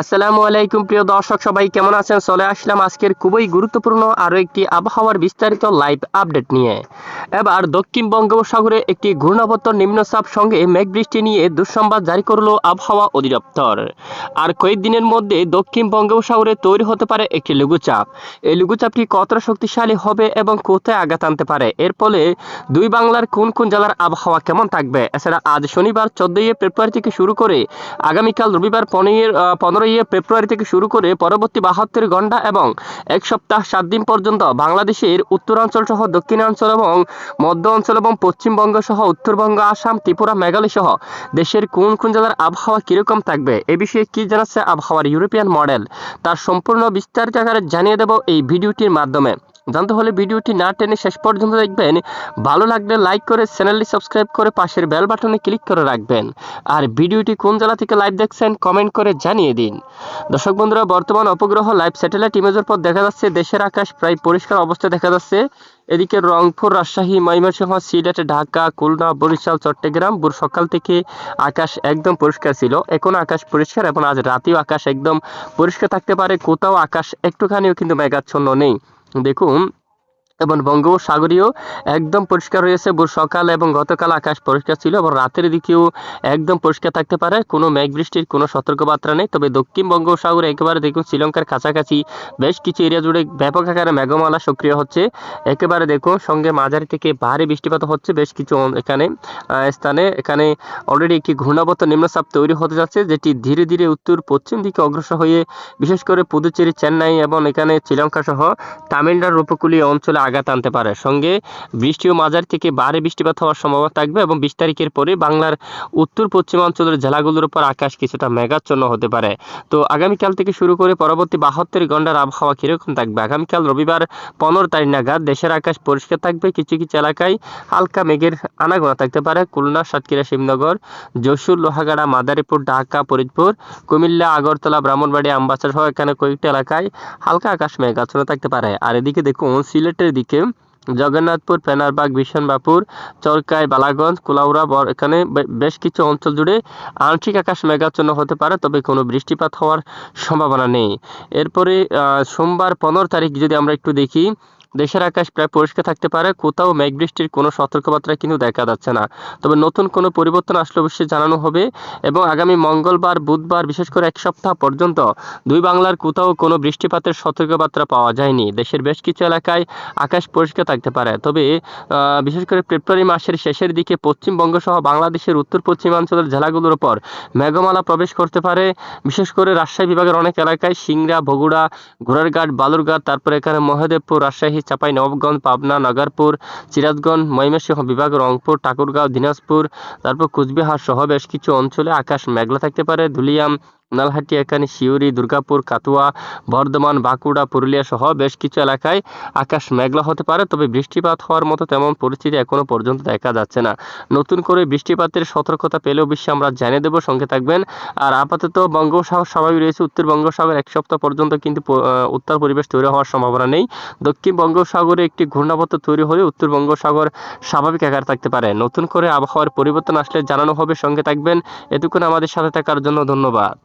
আসসালামু আলাইকুম, প্রিয় দর্শক, সবাই কেমন আছেন? চলে আসলাম আজকের খুবই গুরুত্বপূর্ণ আরও একটি আবহাওয়ার বিস্তারিত লাইভ আপডেট নিয়ে। এবার দক্ষিণ বঙ্গোপসাগরে একটি ঘূর্ণাবর্ত নিম্নচাপ সঙ্গে মেঘ বৃষ্টি নিয়ে দুঃসংবাদ জারি করল আবহাওয়া অধিদপ্তর। আর কয়েকদিনের মধ্যে দক্ষিণ বঙ্গোপসাগরে তৈরি হতে পারে একটি লঘুচাপ। এই লঘুচাপটি কতটা শক্তিশালী হবে এবং কোথায় আঘাত আনতে পারে? এর ফলে দুই বাংলার কোন কোন জেলার আবহাওয়া কেমন থাকবে? এছাড়া আজ শনিবার চোদ্দই ফেব্রুয়ারি থেকে শুরু করে আগামীকাল রবিবার পনেরো পনেরোই ফেব্রুয়ারি থেকে শুরু করে পরবর্তী বাহাত্তর ঘণ্টা এবং এক সপ্তাহ সাত দিন পর্যন্ত বাংলাদেশের উত্তরাঞ্চল সহ দক্ষিণাঞ্চল এবং মধ্য অঞ্চল এবং পশ্চিমবঙ্গ সহ উত্তরবঙ্গ, আসাম, ত্রিপুরা, মেঘালয় সহ দেশের কোন কোন জেলার আবহাওয়া কীরকম থাকবে? এ বিষয়ে কি জানাচ্ছে আবহাওয়ার ইউরোপিয়ান মডেল? তার সম্পূর্ণ বিস্তারিত আকারে জানিয়ে দেব এই ভিডিওটির মাধ্যমে। জানতে হলে ভিডিওটি না টেনে শেষ পর্যন্ত দেখবেন। ভালো লাগলে লাইক করে, চ্যানেলটি সাবস্ক্রাইব করে পাশের বেল বাটনে ক্লিক করে রাখবেন। আর ভিডিওটি কোন জেলা থেকে লাইভ দেখছেন, কমেন্ট করে জানিয়ে দিন। দর্শক বন্ধুরা, বর্তমান উপগ্রহ লাইভ স্যাটেলাইট ইমেজের পর দেখা যাচ্ছে দেশের আকাশ প্রায় পরিষ্কার অবস্থা দেখা যাচ্ছে। এদিকে রংপুর, রাজশাহী, ময়মনসিংহ, সিলেট, ঢাকা, খুলনা, বরিশাল, চট্টগ্রাম, ভোর সকাল থেকে আকাশ একদম পরিষ্কার ছিল। এখন আকাশ পরিষ্কার এবং আজ রাতেও আকাশ একদম পরিষ্কার থাকতে পারে। কোথাও আকাশ একটুখানিও কিন্তু মেঘাচ্ছন্ন নেই। দেখুন এবং বঙ্গোপসাগরীয় একদম পরিষ্কার রয়েছে। সকাল এবং গতকাল আকাশ পরিষ্কার ছিল এবং রাতের দিকেও একদম পরিষ্কার থাকতে পারে। কোনো মেঘ বৃষ্টির কোনো সতর্কবার্তা নেই। তবে দক্ষিণ বঙ্গোপসাগরে একেবারে দেখুন, শ্রীলঙ্কার কাছাকাছি বেশ কিছু এরিয়া জুড়ে ব্যাপক আকারে মেঘমালা সক্রিয় হচ্ছে। একেবারে দেখুন, সঙ্গে মাঝারি থেকে ভারী বৃষ্টিপাত হচ্ছে বেশ কিছু এখানে স্থানে। এখানে অলরেডি একটি ঘূর্ণাবর্ত নিম্নচাপ তৈরি হতে যাচ্ছে, যেটি ধীরে ধীরে উত্তর পশ্চিম দিকে অগ্রসর হয়ে, বিশেষ করে পুদুচেরি, চেন্নাই এবং এখানে শ্রীলঙ্কা সহ তামিলনাড়ুর উপকূলীয় অঞ্চলে আঘাত আনতে পারে। সঙ্গে বৃষ্টি ও মাঝারি থেকে ভারী বৃষ্টিপাত হওয়ার সম্ভাবনা থাকবে এবং বিশ তারিখের পরে বাংলার উত্তর পশ্চিমাঞ্চলের জেলাগুলোর উপর আকাশ কিছুটা মেঘাচ্ছন্ন হতে পারে। তো আগামীকাল থেকে শুরু করে পরবর্তী বাহাত্তর ঘণ্টার আবহাওয়া কীরকম থাকবে? আগামীকাল রবিবার পনেরো তারিখ নাগাদ দেশের আকাশ পরিষ্কার থাকবে। কিছু কিছু এলাকায় হালকা মেঘের আনাগোনা থাকতে পারে। খুলনা, সাতক্ষীরা, শিবনগর, যশোর, লোহাগাড়া, মাদারীপুর, ঢাকা, ফরিদপুর, কুমিল্লা, আগরতলা ব্রাহ্মণবাড়ি আমবাসা সহ এখানে কয়েকটি এলাকায় হালকা আকাশ মেঘাচ্ছন্ন থাকতে পারে। আর এদিকে দেখুন সিলেটের দিকে। জগন্নাথপুর ফেনারবাগ বিশনবাপুর চরকাই, বালাগঞ্জ, কুলাউড়া এখানে বেশ কিছু অঞ্চল জুড়ে আংশিক আকাশ মেঘাচ্ছন্ন হতে পারে, তবে কোনো বৃষ্টিপাত হওয়ার সম্ভাবনা নেই। এরপরে সোমবার পনেরো তারিখ যদি আমরা একটু দেখি দেশের আকাশ প্রায় পরিষ্কার থাকতে পারে, কোথাও মেঘ বৃষ্টির কোনো সতর্কবার্তা কিন্তু দেখা যাচ্ছে না। তবে নতুন কোনো পরিবর্তন আসলে অবশ্যই জানানো হবে এবং আগামী মঙ্গলবার, বুধবার বিশেষ করে এক সপ্তাহ পর্যন্ত দুই বাংলার কোথাও কোনো বৃষ্টিপাতের সতর্কবার্তা পাওয়া যায়নি। দেশের বেশ কিছু এলাকায় আকাশ পরিষ্কার থাকতে পারে। তবে বিশেষ করে ফেব্রুয়ারি মাসের শেষের দিকে পশ্চিমবঙ্গ সহ বাংলাদেশের উত্তর পশ্চিমাঞ্চলের জেলাগুলোর উপর মেঘমালা প্রবেশ করতে পারে। বিশেষ করে রাজশাহী বিভাগের অনেক এলাকায় সিংড়া বগুড়া, ঘোড়ারঘাট, বালুরঘাট, তারপরে এখানে মহাদেবপুর, রাজশাহী চাপাই নবগঞ্জ, পাবনা, নাগারপুর, সিরাজগঞ্জ, ময়মনসিংহ বিভাগ, রংপুর, ঠাকুরগাঁও, দিনাজপুর, তারপর কুচবিহার সহ বেশ কিছু অঞ্চলে আকাশ মেঘলা থাকতে পারে। ধুলিয়াম নালহাটি এখানে শিউরি দুর্গাপুর কাতুয়া বর্ধমান, বাঁকুড়া, পুরুলিয়া সহ বেশ কিছু এলাকায় আকাশ মেঘলা হতে পারে, তবে বৃষ্টিপাত হওয়ার মতো তেমন পরিস্থিতি এখনও পর্যন্ত দেখা যাচ্ছে না। নতুন করে বৃষ্টিপাতের সতর্কতা পেলেও অবশ্যই আমরা জানিয়ে দেবো, সঙ্গে থাকবেন। আর আপাতত বঙ্গোপসাগর স্বাভাবিক রয়েছে, উত্তর বঙ্গোপসাগর এক সপ্তাহ পর্যন্ত কিন্তু উত্তাল পরিবেশ তৈরি হওয়ার সম্ভাবনা নেই। দক্ষিণ বঙ্গোপসাগরে একটি ঘূর্ণাবর্ত তৈরি হলে উত্তর বঙ্গোপসাগর স্বাভাবিক আকার থাকতে পারে। নতুন করে আবহাওয়ার পরিবর্তন আসলে জানানো হবে, সঙ্গে থাকবেন। এতক্ষণ আমাদের সাথে থাকার জন্য ধন্যবাদ।